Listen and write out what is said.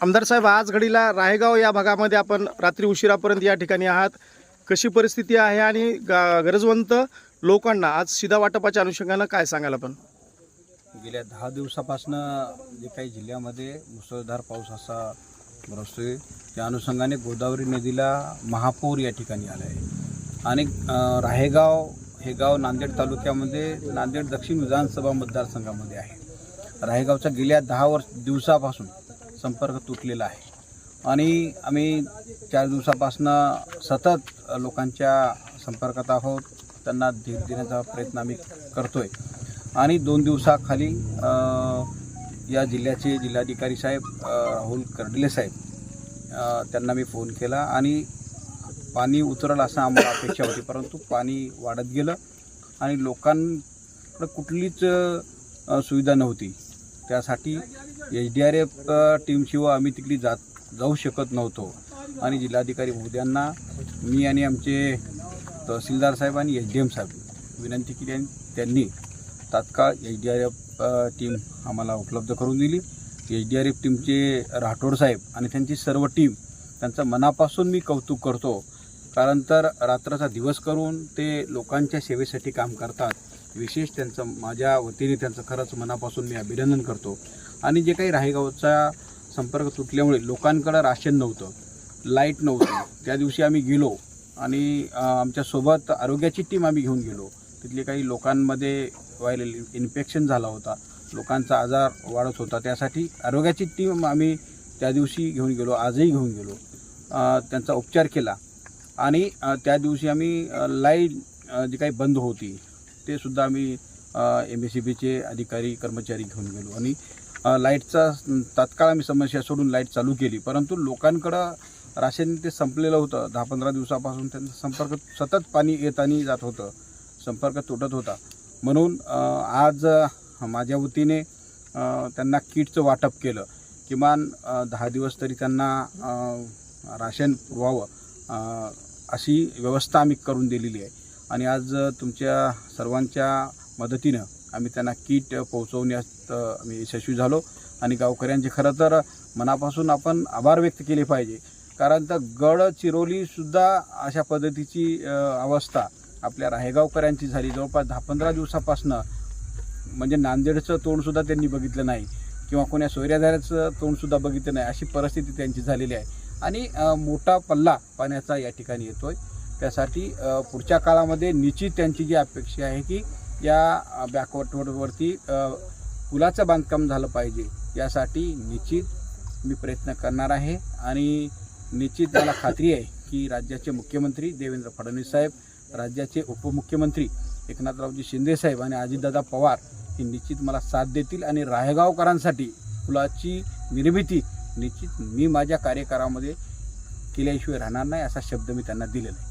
आमदार साहेब आज घडीला राहेगाव या भागामध्ये आपण रात्री उशिरापर्यंत या ठिकाणी आहात. कशी परिस्थिती आहे आणि ग गरजवंत लोकांना आज शिधा वाटपाच्या अनुषंगानं काय सांगाल आपण? गेल्या दहा दिवसापासनं जे काही जिल्ह्यामध्ये मुसळधार पाऊस असा बरसतोय त्या अनुषंगाने गोदावरी नदीला महापूर या ठिकाणी आला आहे. आणि अं, राहेगाव हे गाव नांदेड तालुक्यामध्ये नांदेड दक्षिण विधानसभा मतदारसंघामध्ये आहे. राहेगावचा गेल्या दहा वर्ष दिवसापासून संपर्क तुटलेला आहे. आणि आम्ही चार दिवसापासनं सतत लोकांच्या संपर्कात आहोत. त्यांना धीर देण्याचा प्रयत्न आम्ही करतोय. आणि दोन दिवसाखाली या जिल्ह्याचे जिल्हाधिकारी साहेब राहुल कर्डिले साहेब त्यांना मी फोन केला आणि पाणी उतरल असं आम्हाला अपेक्षा होती. परंतु पाणी वाढत गेलं आणि लोकांकडे कुठलीच सुविधा नव्हती. त्यासाठी एच डी आर एफ टीमशिवाय आम्ही तिकडे जात जाऊ शकत नव्हतो. आणि जिल्हाधिकारी महोदयांना मी आणि आमचे तहसीलदार साहेब आणि एच डी एम साहेब विनंती केली आणि त्यांनी तात्काळ H D R F team आम्हाला उपलब्ध करून दिली. एच डी आर एफ टीमचे राठोड साहेब आणि त्यांची सर्व टीम त्यांचं मनापासून मी कौतुक करतो कारण तर रात्राचा दिवस करून ते लोकांच्या सेवेसाठी काम करतात. विशेष त्यांचं माझ्या वतीने त्यांचं खरंच मनापासून मी अभिनंदन करतो. आणि जे काही राहेगावचा संपर्क तुटल्यामुळे लोकांकडं राशन नव्हतं लाइट नव्हतं. त्या दिवशी आम्ही गेलो आणि आमच्यासोबत आरोग्याची टीम आम्ही घेऊन गेलो. तिथले काही लोकांमध्ये व्हायरल इन्फेक्शन झाला होता. लोकांचा आजार वाढत होता. त्यासाठी आरोग्याची टीम आम्ही त्या दिवशी घेऊन गेलो आजही घेऊन गेलो. त्यांचा उपचार केला. आणि त्या दिवशी आम्ही लाइट जी काही बंद होती ते सुद्धा आम्ही एम एस सी बीचे अधिकारी कर्मचारी घेऊन गेलो. आणि लाईटचा तात्काळ आम्ही समस्या सोडून लाइट चालू केली. परंतु लोकांकडं राशन ते संपलेलं होतं. दहा पंधरा दिवसापासून त्यांचा संपर्क सतत पाणी येत आणि जात होतं. संपर्क तुटत होता. म्हणून आज माझ्या वतीने त्यांना किटचं वाटप केलं. किमान दहा दिवस तरी त्यांना राशन पुरवावं. अशी व्यवस्था आम्ही करून दिलेली आहे. आणि आज तुमच्या सर्वांच्या मदतीनं आम्ही त्यांना किट पोहोचवण्यात आम्ही यशस्वी झालो. आणि गावकऱ्यांचे खरं तर मनापासून आपण आभार व्यक्त केले पाहिजे. कारण तर गड चिरोलीसुद्धा अशा पद्धतीची अवस्था आपल्या राहेगावकरांची झाली. जवळपास दहा पंधरा दिवसापासनं म्हणजे नांदेडचं तोंडसुद्धा त्यांनी बघितलं नाही. किंवा कोण्या सोयऱ्याधाऱ्याचं तोंडसुद्धा बघितलं नाही. अशी परिस्थिती त्यांची झालेली आहे. आणि मोठा पल्ला पाण्याचा या ठिकाणी येतो आहे त्यासाठी पुढच्या काळामध्ये निश्चित त्यांची जी अपेक्षा आहे की या बॅकवॉटवरती पुलाचं बांधकाम झालं पाहिजे. यासाठी निश्चित मी प्रयत्न करणार आहे आणि निश्चित मला खात्री आहे की राज्याचे मुख्यमंत्री देवेंद्र फडणवीस साहेब राज्याचे उपमुख्यमंत्री एकनाथरावजी शिंदेसाहेब आणि अजितदादा पवार हे निश्चित मला साथ देतील आणि रायगावकरांसाठी पुलाची निर्मिती निश्चित मी माझ्या कार्यकाळामध्ये केल्याशिवाय राहणार नाही असा शब्द मी त्यांना दिलेला आहे.